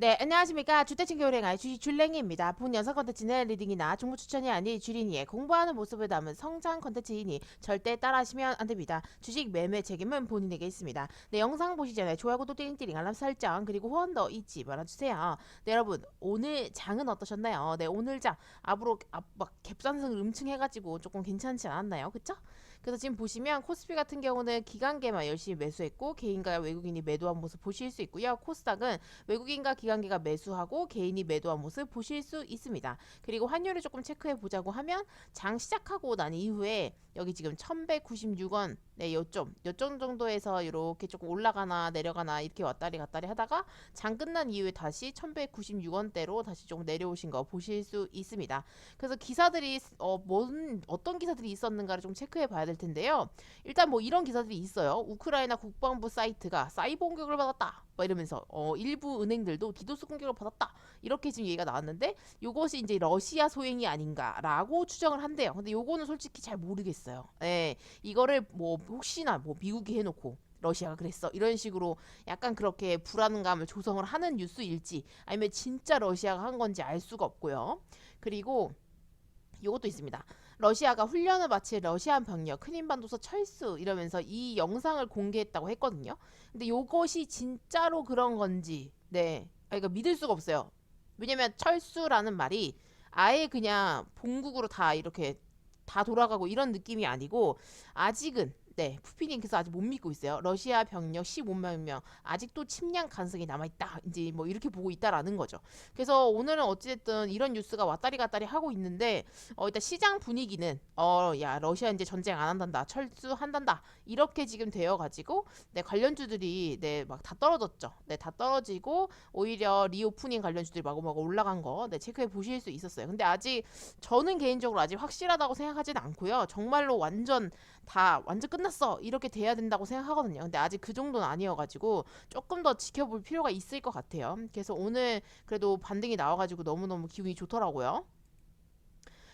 네, 안녕하십니까. 교랭아의 주식 줄랭이입니다. 본 영상 컨텐츠는 리딩이나 정보 추천이 아닌 주린이의 공부하는 모습을 담은 성장 컨텐츠이니 절대 따라하시면 안 됩니다. 주식 매매 책임은 본인에게 있습니다. 네, 영상 보시기 전에 좋아요, 구독, 띠링띠링, 알람 설정, 그리고 후원도 잊지 말아주세요. 네, 여러분, 오늘 장은 어떠셨나요? 네, 오늘 장, 앞으로, 앞, 막, 갭상승을 음층해가지고 조금 괜찮지 않았나요? 그쵸? 그래서 지금 보시면 코스피 같은 경우는 기관계만 열심히 매수했고 개인과 외국인이 매도한 모습 보실 수 있고요. 코스닥은 외국인과 기관계가 매수하고 개인이 매도한 모습 보실 수 있습니다. 그리고 환율을 조금 체크해 보자고 하면 장 시작하고 난 이후에 여기 지금 1196원 네, 요점 요점 정도에서 이렇게 조금 올라가나 내려가나 이렇게 왔다리 갔다리 하다가 장 끝난 이후에 다시 1196원대로 다시 조금 내려오신 거 보실 수 있습니다. 그래서 기사들이 어, 뭔 어떤 기사들이 있었는가를 좀 체크해 봐야 될 텐데요. 일단 뭐 이런 기사들이 있어요. 우크라이나 국방부 사이트가 사이버 공격을 받았다. 막 이러면서 어, 일부 은행들도 디도스 공격을 받았다. 이렇게 지금 얘기가 나왔는데 요것이 이제 러시아 소행이 아닌가라고 추정을 한대요. 근데 요거는 솔직히 잘 모르겠어요. 예. 이거를 뭐 혹시나 뭐 미국이 해놓고 러시아가 그랬어 이런 식으로 약간 그렇게 불안감을 조성을 하는 뉴스일지 아니면 진짜 러시아가 한 건지 알 수가 없고요. 그리고 이것도 있습니다. 러시아가 훈련을 마친 러시안 병력 크림반도서 철수 이러면서 이 영상을 공개했다고 했거든요. 근데 요것이 진짜로 그런 건지 네, 아, 이거 믿을 수가 없어요. 왜냐면 철수라는 말이 아예 그냥 본국으로 다 이렇게 다 돌아가고 이런 느낌이 아니고 아직은 네, 푸피님께서 아직 못 믿고 있어요. 러시아 병력 15만 명 아직도 침략 가능성이 남아 있다. 이제 뭐 이렇게 보고 있다라는 거죠. 그래서 오늘은 어찌됐든 이런 뉴스가 왔다리 갔다리 하고 있는데 어 일단 시장 분위기는 어 야 러시아 이제 전쟁 안 한단다 철수한단다 이렇게 지금 되어 가지고 네 관련주들이 네 막 다 떨어졌죠 네 다 떨어지고 오히려 리오프닝 관련주들이 마구마구 올라간 거 네 체크해 보실 수 있었어요 근데 아직 저는 개인적으로 아직 확실하다고 생각하지는 않고요 정말로 완전 다 완전 끝 났어 이렇게 돼야 된다고 생각하거든요 근데 아직 그 정도는 아니어가지고 조금 더 지켜볼 필요가 있을 것 같아요 그래서 오늘 그래도 반등이 나와가지고 너무너무 기분이 좋더라고요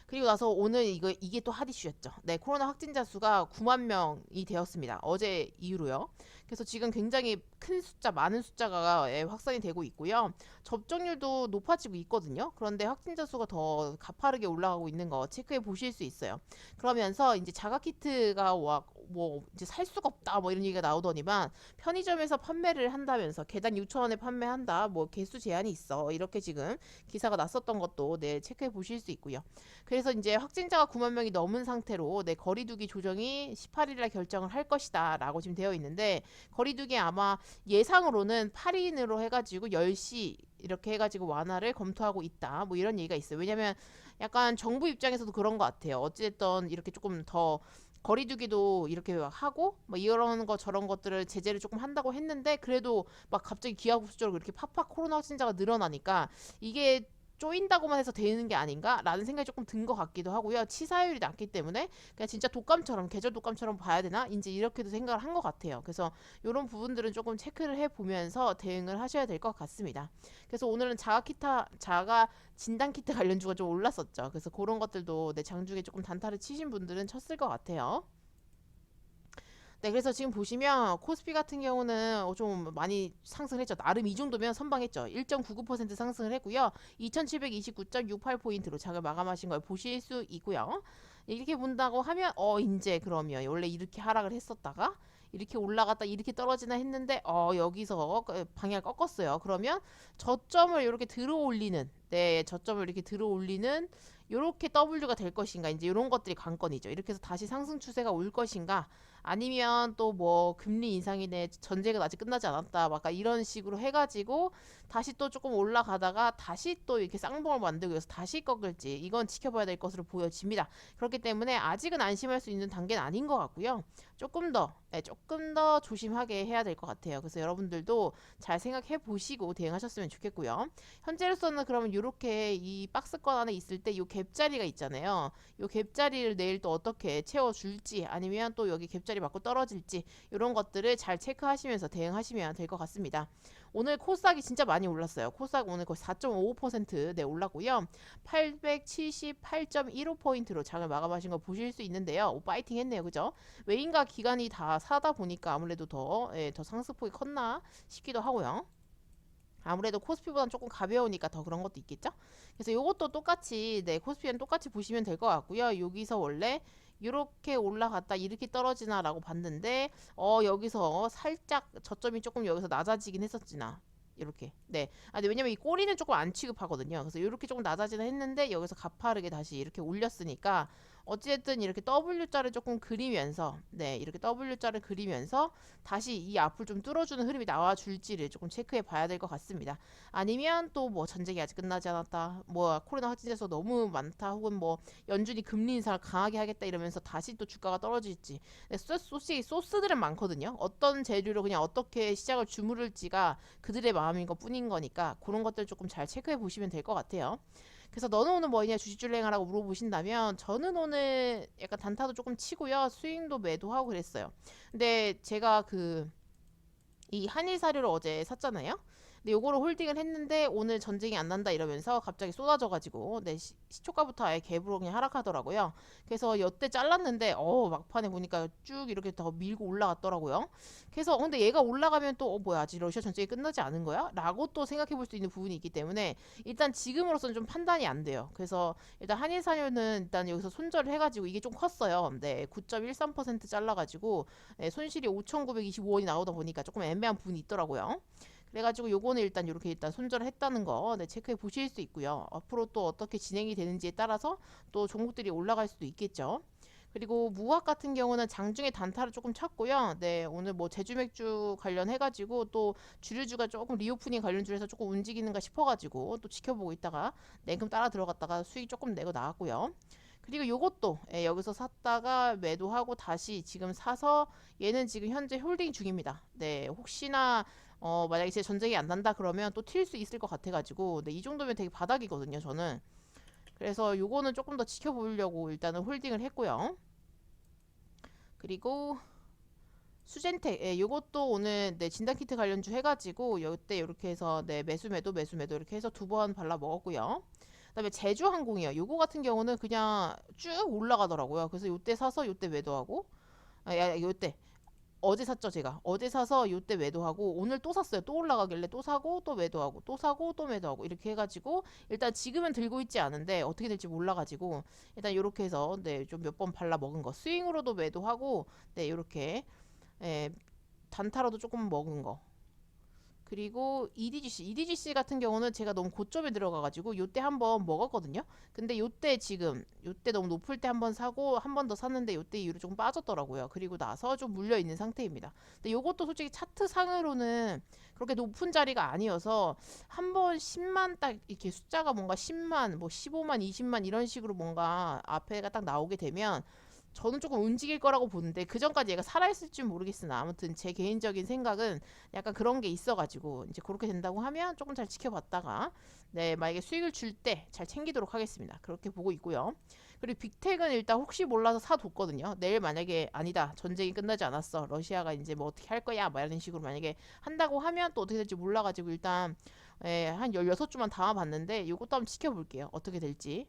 그리고 나서 오늘 이거 이게 또 핫이슈였죠. 네, 코로나 확진자 수가 9만 명이 되었습니다. 어제 이후로요. 그래서 지금 굉장히 큰 숫자, 많은 숫자가 예, 확산이 되고 있고요. 접종률도 높아지고 있거든요. 그런데 확진자 수가 더 가파르게 올라가고 있는 거 체크해 보실 수 있어요. 그러면서 이제 자가 키트가 와, 뭐 이제 살 수가 없다 뭐 이런 얘기가 나오더니만 편의점에서 판매를 한다면서 개당 6천 원에 판매한다 뭐 개수 제한이 있어 이렇게 지금 기사가 났었던 것도 네 체크해 보실 수 있고요. 그래서 이제 확진자가 9만 명이 넘은 상태로 네 거리두기 조정이 18일날 결정을 할 것이다라고 지금 되어 있는데 거리두기 아마 예상으로는 8인으로 해가지고 10시 이렇게 해가지고 완화를 검토하고 있다 뭐 이런 얘기가 있어요. 왜냐면 약간 정부 입장에서도 그런 것 같아요. 어찌됐든 이렇게 조금 더 거리두기도 이렇게 막 하고 뭐 이런 거 저런 것들을 제재를 조금 한다고 했는데 그래도 막 갑자기 기하급수적으로 이렇게 팍팍 코로나 확진자가 늘어나니까 이게 쪼인다고만 해서 되는 게 아닌가라는 생각이 조금 든 것 같기도 하고요. 치사율이 낮기 때문에 그냥 진짜 독감처럼 계절 독감처럼 봐야 되나 이제 이렇게도 생각을 한 것 같아요. 그래서 이런 부분들은 조금 체크를 해 보면서 대응을 하셔야 될 것 같습니다. 그래서 오늘은 자가 키타 자가 진단 키트 관련주가 좀 올랐었죠. 그래서 그런 것들도 내 장중에 조금 단타를 치신 분들은 쳤을 것 같아요. 네, 그래서 지금 보시면 코스피 같은 경우는 어, 좀 많이 상승했죠. 나름 이 정도면 선방했죠. 1.99% 상승을 했고요. 2729.68포인트로 장을 마감하신 걸 보실 수 있고요. 이렇게 본다고 하면 어 이제 그러면 원래 이렇게 하락을 했었다가 이렇게 올라갔다 이렇게 떨어지나 했는데 어 여기서 방향을 꺾었어요. 그러면 저점을 이렇게 들어 올리는 네 저점을 이렇게 들어 올리는 요렇게 W가 될 것인가 이제 이런 것들이 관건이죠. 이렇게 해서 다시 상승 추세가 올 것인가 아니면 또 뭐 금리 인상이네 전쟁은 아직 끝나지 않았다 막 이런 식으로 해가지고 다시 또 조금 올라가다가 다시 또 이렇게 쌍봉을 만들고 해서 다시 꺾을지 이건 지켜봐야 될 것으로 보여집니다. 그렇기 때문에 아직은 안심할 수 있는 단계는 아닌 것 같고요. 조금 더 네, 조금 더 조심하게 해야 될 것 같아요. 그래서 여러분들도 잘 생각해 보시고 대응하셨으면 좋겠고요. 현재로서는 그러면 이런 요렇게 이 박스권 안에 있을 때요 갭자리가 있잖아요. 요 갭자리를 내일 또 어떻게 채워줄지 아니면 또 여기 갭자리 맞고 떨어질지 이런 것들을 잘 체크하시면서 대응하시면 될 것 같습니다. 오늘 코스닥이 진짜 많이 올랐어요. 코스닥 오늘 거의 4.55% 네, 올랐고요. 878.15포인트로 장을 마감하신 거 보실 수 있는데요. 오, 파이팅 했네요. 그죠? 외인과 기관이 다 사다 보니까 아무래도 더, 예, 더 상승폭이 컸나 싶기도 하고요. 아무래도 코스피보다는 조금 가벼우니까 더 그런 것도 있겠죠? 그래서 이것도 똑같이 네 코스피는 똑같이 보시면 될 것 같고요. 여기서 원래 이렇게 올라갔다 이렇게 떨어지나라고 봤는데 어 여기서 살짝 저점이 조금 여기서 낮아지긴 했었지나 이렇게 네. 아 근데 왜냐면 이 꼬리는 조금 안 취급하거든요. 그래서 이렇게 조금 낮아지긴 했는데 여기서 가파르게 다시 이렇게 올렸으니까 어찌됐든 이렇게 W자를 조금 그리면서 네 이렇게 W자를 그리면서 다시 이 앞을 좀 뚫어주는 흐름이 나와줄지를 조금 체크해 봐야 될 것 같습니다. 아니면 또 뭐 전쟁이 아직 끝나지 않았다, 뭐 코로나 확진자수 너무 많다, 혹은 뭐 연준이 금리 인상을 강하게 하겠다 이러면서 다시 또 주가가 떨어질지 네, 소- 솔직히 소스들은 많거든요. 어떤 재료로 그냥 어떻게 시장을 주무를지가 그들의 마음인 것 뿐인 거니까 그런 것들 조금 잘 체크해 보시면 될 것 같아요. 그래서 너는 오늘 뭐냐 주식줄 행하라고 물어보신다면 저는 오늘 약간 단타도 조금 치고요. 스윙도 매도하고 그랬어요. 근데 제가 그 이 한일 사료를 어제 샀잖아요 근데 요거를 홀딩을 했는데 오늘 전쟁이 안 난다 이러면서 갑자기 쏟아져가지고 네 시, 시초가부터 아예 갭으로 그냥 하락하더라고요 그래서 여태 잘랐는데 어 막판에 보니까 쭉 이렇게 더 밀고 올라갔더라고요 그래서 어, 근데 얘가 올라가면 또 어 뭐야 아직 러시아 전쟁이 끝나지 않은 거야? 라고 또 생각해 볼 수 있는 부분이 있기 때문에 일단 지금으로서는 좀 판단이 안 돼요. 그래서 일단 한일사료는 일단 여기서 손절을 해가지고 이게 좀 컸어요. 네, 9.13% 잘라가지고 네, 손실이 5,925원이 나오다 보니까 조금 애매한 부분이 있더라고요. 그래가지고 요거는 일단 이렇게 일단 손절을 했다는 거 네, 체크해 보실 수 있고요. 앞으로 또 어떻게 진행이 되는지에 따라서 또 종목들이 올라갈 수도 있겠죠. 그리고 무학 같은 경우는 장중에 단타를 조금 쳤고요. 네, 오늘 뭐 제주 맥주 관련해가지고 또 주류주가 조금 리오프닝 관련주에서 조금 움직이는가 싶어가지고 또 지켜보고 있다가 냉큼 따라 들어갔다가 수익 조금 내고 나왔고요. 그리고 요것도 예, 여기서 샀다가 매도하고 다시 지금 사서 얘는 지금 현재 홀딩 중입니다. 네, 혹시나 어, 만약에 제 전쟁이 안 난다 그러면 또 튈 수 있을 것 같아가지고 네, 이 정도면 되게 바닥이거든요. 저는. 그래서 요거는 조금 더 지켜보려고 일단은 홀딩을 했고요. 그리고 수젠텍, 예, 요것도 오늘 네, 진단키트 관련주 해가지고 요때 이렇게 해서 네, 매수 매도 매수 매도 이렇게 해서 두 번 발라 먹었고요. 그다음에 제주항공이요. 요거 같은 경우는 그냥 쭉 올라가더라고요. 그래서 요때 사서 요때 매도하고, 아, 야, 야, 요때 어제 샀죠 제가. 어제 사서 요때 매도하고 오늘 또 샀어요. 또 올라가길래 또 사고 또 매도하고 또 사고 또 매도하고 이렇게 해가지고 일단 지금은 들고 있지 않은데 어떻게 될지 몰라가지고 일단 요렇게 해서 네 좀 몇 번 발라 먹은 거 스윙으로도 매도하고 네 요렇게 예, 단타로도 조금 먹은 거. 그리고 EDGC, EDGC 같은 경우는 제가 너무 고점에 들어가가지고 요때 한번 먹었거든요. 근데 요때 지금 요때 너무 높을 때 한번 사고 한 번 더 샀는데 요때 이후로 조금 빠졌더라고요. 그리고 나서 좀 물려 있는 상태입니다. 근데 요것도 솔직히 차트 상으로는 그렇게 높은 자리가 아니어서 한 번 10만 딱 이렇게 숫자가 뭔가 10만, 뭐 15만, 20만 이런 식으로 뭔가 앞에가 딱 나오게 되면 저는 조금 움직일 거라고 보는데 그 전까지 얘가 살아있을지 모르겠으나 아무튼 제 개인적인 생각은 약간 그런 게 있어가지고 이제 그렇게 된다고 하면 조금 잘 지켜봤다가 네 만약에 수익을 줄 때 잘 챙기도록 하겠습니다. 그렇게 보고 있고요. 그리고 빅텍은 일단 혹시 몰라서 사뒀거든요. 내일 만약에 아니다 전쟁이 끝나지 않았어 러시아가 이제 뭐 어떻게 할 거야 뭐 이런 식으로 만약에 한다고 하면 또 어떻게 될지 몰라가지고 일단 예, 한 16주만 담아봤는데 이것도 한번 지켜볼게요. 어떻게 될지.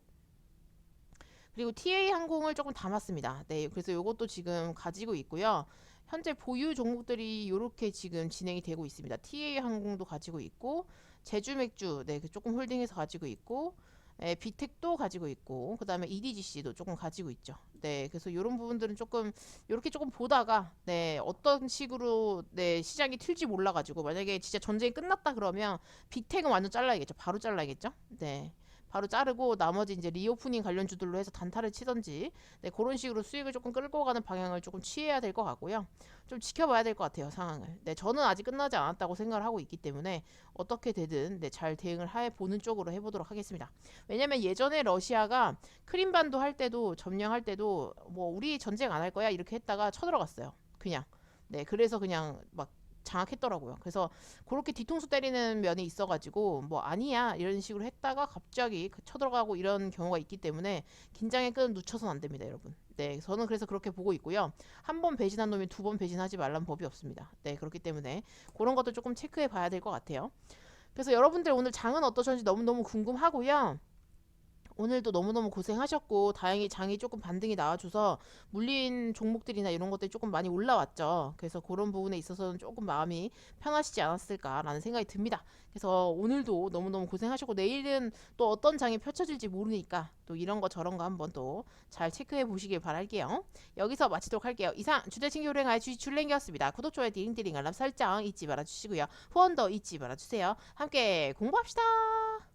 그리고 TA 항공을 조금 담았습니다. 네, 그래서 이것도 지금 가지고 있고요. 현재 보유 종목들이 이렇게 지금 진행이 되고 있습니다. TA 항공도 가지고 있고 제주 맥주 네, 그 조금 홀딩해서 가지고 있고 네, 비텍도 가지고 있고 그다음에 EDGC도 조금 가지고 있죠. 네, 그래서 이런 부분들은 조금 이렇게 조금 보다가 네 어떤 식으로 네 시장이 튈지 몰라가지고 만약에 진짜 전쟁이 끝났다 그러면 비텍은 완전 잘라야겠죠. 바로 잘라야겠죠. 네. 바로 자르고 나머지 이제 리오프닝 관련주들로 해서 단타를 치던지 네, 그런 식으로 수익을 조금 끌고 가는 방향을 조금 취해야 될 것 같고요. 좀 지켜봐야 될 것 같아요 상황을. 네, 저는 아직 끝나지 않았다고 생각을 하고 있기 때문에 어떻게 되든 네, 잘 대응을 해 보는 쪽으로 해보도록 하겠습니다. 왜냐면 예전에 러시아가 크림반도 할 때도 점령할 때도 뭐 우리 전쟁 안 할 거야 이렇게 했다가 쳐들어갔어요. 그냥. 네, 그래서 그냥 막 장악했더라고요. 그래서 그렇게 뒤통수 때리는 면이 있어가지고 뭐 아니야 이런 식으로 했다가 갑자기 그 쳐들어가고 이런 경우가 있기 때문에 긴장의 끈 놓쳐서는 안 됩니다, 여러분. 네, 저는 그래서 그렇게 보고 있고요. 한 번 배신한 놈이 두 번 배신하지 말란 법이 없습니다. 네, 그렇기 때문에 그런 것도 조금 체크해 봐야 될 것 같아요. 그래서 여러분들 오늘 장은 어떠셨는지 너무너무 궁금하고요. 오늘도 너무너무 고생하셨고 다행히 장이 조금 반등이 나와줘서 물린 종목들이나 이런 것들이 조금 많이 올라왔죠. 그래서 그런 부분에 있어서는 조금 마음이 편하시지 않았을까라는 생각이 듭니다. 그래서 오늘도 너무너무 고생하셨고 내일은 또 어떤 장이 펼쳐질지 모르니까 또 이런 거 저런 거 한번 또 잘 체크해 보시길 바랄게요. 여기서 마치도록 할게요. 이상 주대칭 요랭아의 주식 줄랭이었습니다. 구독, 좋아요, 디링디링 알람 설정 잊지 말아주시고요. 후원도 잊지 말아주세요. 함께 공부합시다.